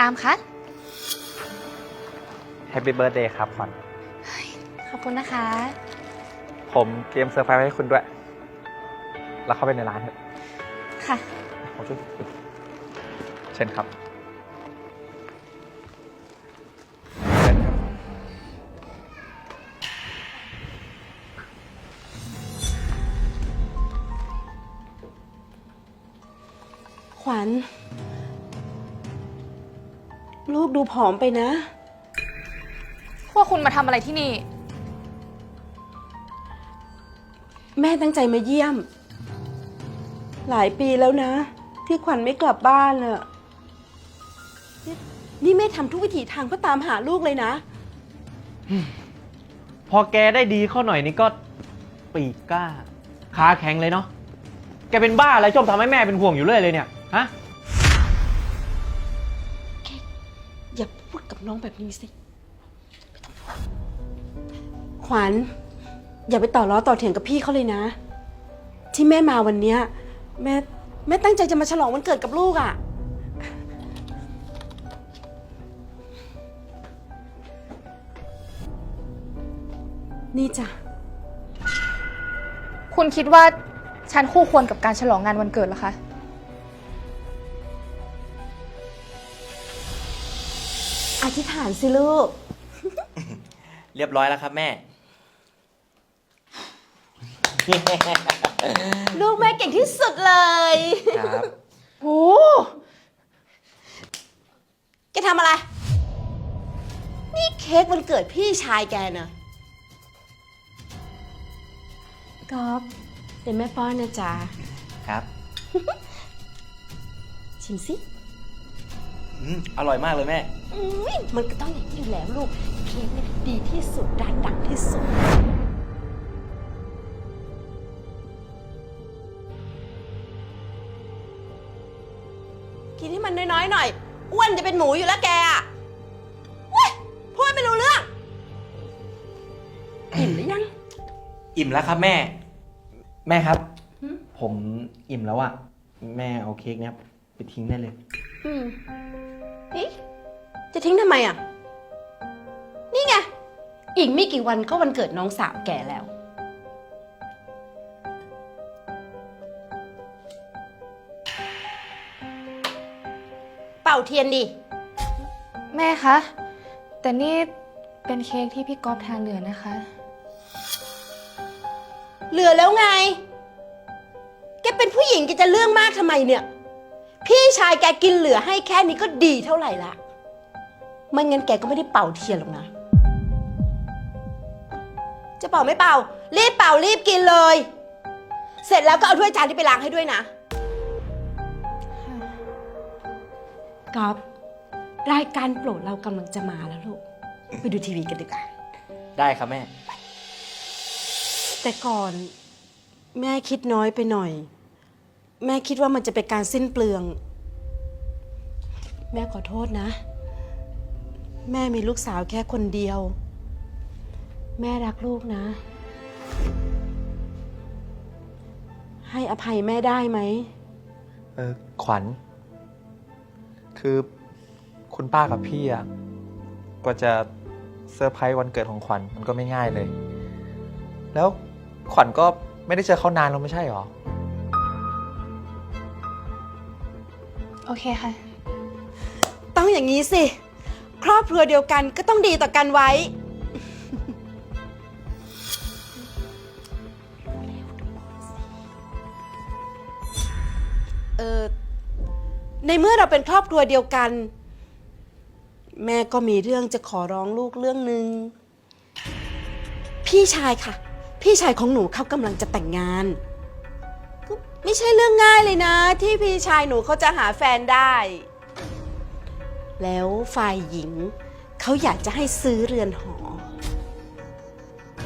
ตามคะแฮปปี้เบิร์ดเดย์ครับขวัญขอบคุณนะคะ ผมเตรียมเซอร์ไพรส์ไว้ให้คุณด้วย แล้วเข้าไปในร้านเถอะค่ะผมช่วยเชิญครับเชิญครับขวัญ ลูกดูผอมไปนะ พวกคุณมาทำอะไรที่นี่ แม่ตั้งใจมาเยี่ยม หลายปีแล้วนะ ที่ขวัญไม่กลับบ้านอะนี่นี่แม่ทำทุกวิถีทางเพื่อตามหาลูกเลยนะ พอแกได้ดีเข้าหน่อยนี่ก็ปีกกล้า ขาแข็งเลยเนาะ แกเป็นบ้าอะไรชอบทำให้แม่เป็นห่วงอยู่เรื่อยเลยเนี่ย ฮะ พูดกับน้องแบบนี้สิขวัญ อย่าไปต่อล้อต่อเถียงกับพี่เขาเลยนะ ที่แม่มาวันเนี้ยแม่แม่ตั้งใจจะมาฉลองวันเกิดกับลูกอะ่ะ นี่จ้ะ คุณคิดว่าฉันคู่ควรกับการฉลองงานวันเกิดเหรอคะ อธิษฐานสิลูก เรียบร้อยแล้วครับแม่ ลูกแม่เก่งที่สุดเลยครับ โอ้แกทำอะไร นี่เค้กวันเกิดพี่ชายแกนะก๊อฟเดี๋ยวแม่ป้อนนะจ๊ะ ครับ ชิมสิ อืมอร่อยมากเลยแม่ อุ๊ยมันก็ต้องอย่างนี้อยู่แล้วลูก เค้กเนี่ยดีที่สุดร้านดังที่สุด กินให้มันน้อยๆหน่อย อ้วนจะเป็นหมูอยู่แล้วแกอะเว้ยพูดไม่รู้เรื่อง อิ่มหรือยัง อิ่มแล้วครับแม่ แม่ครับ หืม ผมอิ่มแล้วอะแม่เอาเค้กเนี้ยไปทิ้งได้เลย อืม นี่จะทิ้งทำไมอะ นี่ไง อีกไม่กี่วันก็วันเกิดน้องสาวแกแล้ว เป่าเทียนดิ แม่คะ แต่นี่เป็นเค้กที่พี่ก๊อฟทานเหลือนะคะ เหลือแล้วไง แกเป็นผู้หญิงแกจะเรื่องมากทำไมเนี่ย พี่ชายแกกินเหลือให้แค่นี้ก็ดีเท่าไหร่ละไม่งั้นแกก็ไม่ได้เป่าเทียนหรอกนะ จะเป่าไม่เป่า รีบเป่ารีบกินเลย เสร็จแล้วก็เอาถ้วยจานที่ไปล้างให้ด้วยนะกอบรายการโปรดเรากำลังจะมาแล้วลูก ไปดูทีวีกันดีกว่า ได้ครับแม่ แต่ก่อนแม่คิดน้อยไปหน่อย แม่คิดว่ามันจะเป็นการสิ้นเปลือง แม่ขอโทษนะ แม่มีลูกสาวแค่คนเดียว แม่รักลูกนะ ให้อภัยแม่ได้ไหม เออขวัญ คือคุณป้ากับพี่อะกว่าจะเซอร์ไพรส์วันเกิดของขวัญมันก็ไม่ง่ายเลย แล้วขวัญก็ไม่ได้เจอเขานานแล้วไม่ใช่หรอ โอเคค่ะ ต้องอย่างนี้สิ ครอบครัวเดียวกันก็ต้องดีต่อกันไว้ เออในเมื่อเราเป็นครอบครัวเดียวกัน แม่ก็มีเรื่องจะขอร้องลูกเรื่องหนึ่งพี่ชายค่ะ พี่ชายของหนูเขากำลังจะแต่งงาน ไม่ใช่เรื่องง่ายเลยนะ ที่พี่ชายหนูเขาจะหาแฟนได้ แล้วฝ่ายหญิง เขาอยากจะให้ซื้อเรือนหอ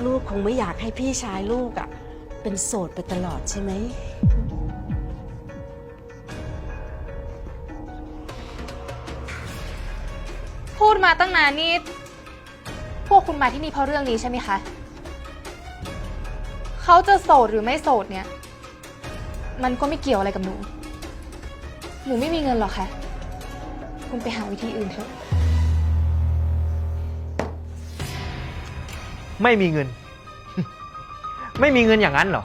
ลูกคงไม่อยากให้พี่ชายลูกอะ่ะ เป็นโสดไปตลอดใช่ไหม พูดมาตั้งนานนี่ พวกคุณมาที่นี่เพราะเรื่องนี้ใช่ไหมคะ เขาจะโสดหรือไม่โสดเนี่ย มันก็ไม่เกี่ยวอะไรกับหนู หนูไม่มีเงินหรอกค่ะ คุณไปหาวิธีอื่นเถอะ ไม่มีเงิน ไม่มีเงินอย่างนั้นเหรอ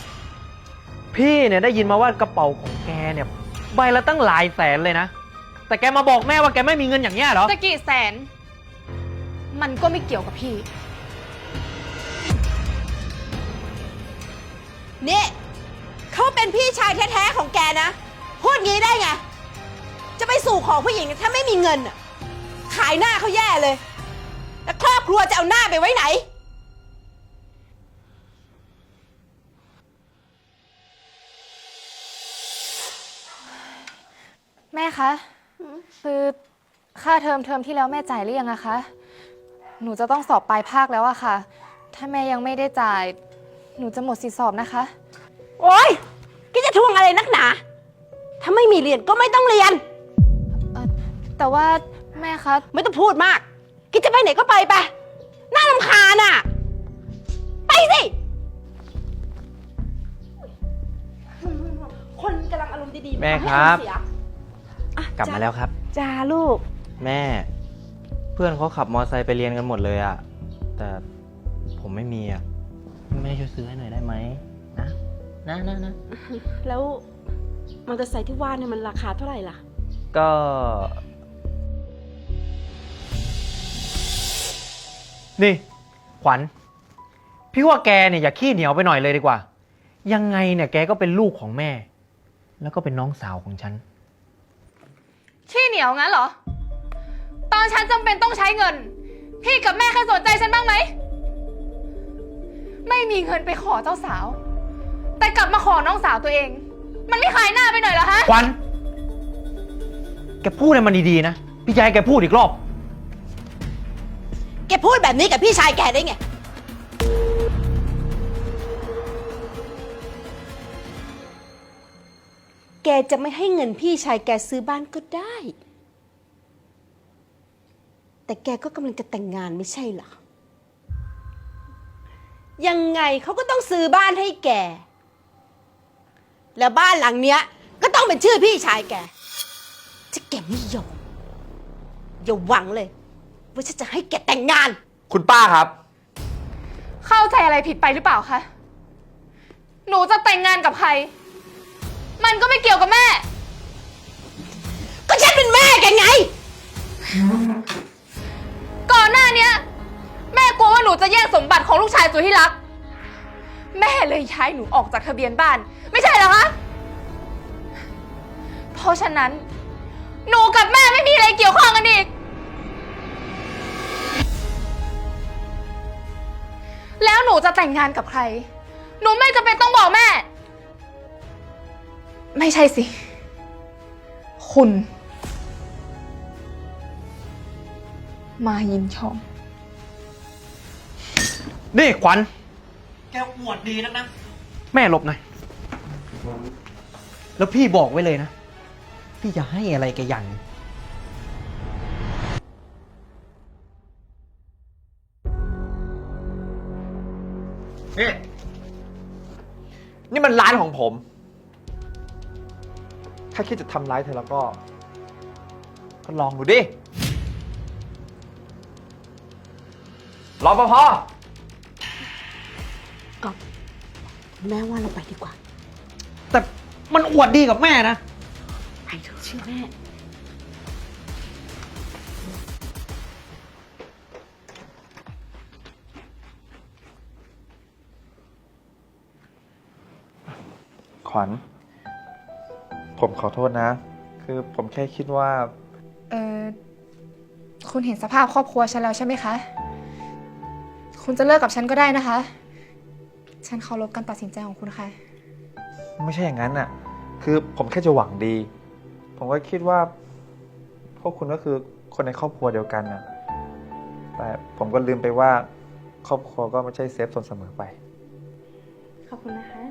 พี่เนี่ยได้ยินมาว่ากระเป๋าของแกเนี่ย ใบละตั้งหลายแสนเลยนะ แต่แกมาบอกแม่ว่าแกไม่มีเงินอย่างเงี้ยเหรอ จะกี่แสน มันก็ไม่เกี่ยวกับพี่ นี่ เขาเป็นพี่ชายแท้ๆของแกนะ พูดงี้ได้ไง จะไปสู่ของผู้หญิงถ้าไม่มีเงินอะขายหน้าเขาแย่เลย แล้วครอบครัวจะเอาหน้าไปไว้ไหน แม่คะ คือค่าเทอมเทอมที่แล้วแม่จ่ายหรือยังอะคะ หนูจะต้องสอบปลายภาคแล้วอะค่ะ ถ้าแม่ยังไม่ได้จ่าย หนูจะหมดสิทธิสอบนะคะ โอ๊ย แกจะทวงอะไรนักหนา ถ้าไม่มีเรียนก็ไม่ต้องเรียน แต่ว่าแม่คะไม่ต้องพูดมากแกจะไปไหนก็ไปไปน่ารำคาญอะ ไปสิ คนกำลังอารมณ์ดีๆแม่ทำให้ครับอารมณ์เสียอะกลับมาแล้วครับ จ้าลูก แม่ เพื่อนเขาขับมอเตอร์ไซค์ไปเรียนกันหมดเลยอะแต่ผมไม่มีอะแม่ช่วยซื้อให้หน่อยได้ไหม นะนะนะนะแล้วมอเตอร์ไซค์ที่ว่าเนี่ยมันราคาเท่าไหร่ล่ะ ก็นี่ขวัญ พี่ว่าแกเนี่ยอย่าขี้เหนียวไปหน่อยเลยดีกว่า ยังไงเนี่ยแกก็เป็นลูกของแม่ แล้วก็เป็นน้องสาวของฉัน ขี้เหนียวงั้นเหรอ ตอนฉันจำเป็นต้องใช้เงิน พี่กับแม่เคยสนใจฉันบ้างไหม ไม่มีเงินไปขอเจ้าสาว แต่กลับมาขอน้องสาวตัวเอง มันไม่ขายหน้าไปหน่อยเหรอฮะขวัญแกพูดให้มันดีๆนะ พี่จะให้แกพูดอีกรอบ แกพูดแบบนี้กับพี่ชายแกได้ไง แกจะไม่ให้เงินพี่ชายแกซื้อบ้านก็ได้ แต่แกก็กำลังจะแต่งงานไม่ใช่เหรอ ยังไงเขาก็ต้องซื้อบ้านให้แก แล้วบ้านหลังเนี้ย ก็ต้องเป็นชื่อพี่ชายแกถ้าแกไม่ยอมอย่าหวังเลย ว่าฉันจะให้แกแต่งงาน คุณป้าครับ เข้าใจอะไรผิดไปหรือเปล่าคะ หนูจะแต่งงานกับใคร มันก็ไม่เกี่ยวกับแม่ ก็ฉันเป็นแม่แกไง ก่อนหน้าเนี้ย แม่กลัวว่าหนูจะแย่งสมบัติของลูกชายสุดที่รัก แม่เลยย้ายหนูออกจากทะเบียนบ้าน ไม่ใช่เหรอคะ เพราะฉะนั้น หนูกับแม่ไม่มีอะไรเกี่ยวข้องกันอีก แล้วหนูจะแต่งงานกับใคร หนูไม่จำเป็นต้องบอกแม่ ไม่ใช่สิ คุณ มายินชอม นี่ขวัญ แกอวดดีนักนะแม่หลบหน่อย แล้วพี่บอกไว้เลยนะ พี่จะให้อะไรแกอย่างหนึ่งนี่นี่มันร้านของผม ถ้าคิดจะทำร้ายเธอแล้วก็ ก็ลองดูดิรอปภ แม่ว่าเราไปดีกว่า แต่มันอวดดีกับแม่นะ ไปเถอะเชื่อแม่ ขวัญ ผมขอโทษนะ คือผมแค่คิดว่า เออคุณเห็นสภาพครอบครัวฉันแล้วใช่ไหมคะ คุณจะเลิกกับฉันก็ได้นะคะ ฉันเคารพการตัดสินใจของคุณค่ะ ไม่ใช่อย่างนั้นน่ะ คือผมแค่จะหวังดี ผมก็คิดว่า พวกคุณก็คือคนในครอบครัวเดียวกันน่ะ แต่ผมก็ลืมไปว่า ครอบครัวก็ไม่ใช่เซฟส่วนเสมอไป ขอบคุณนะคะ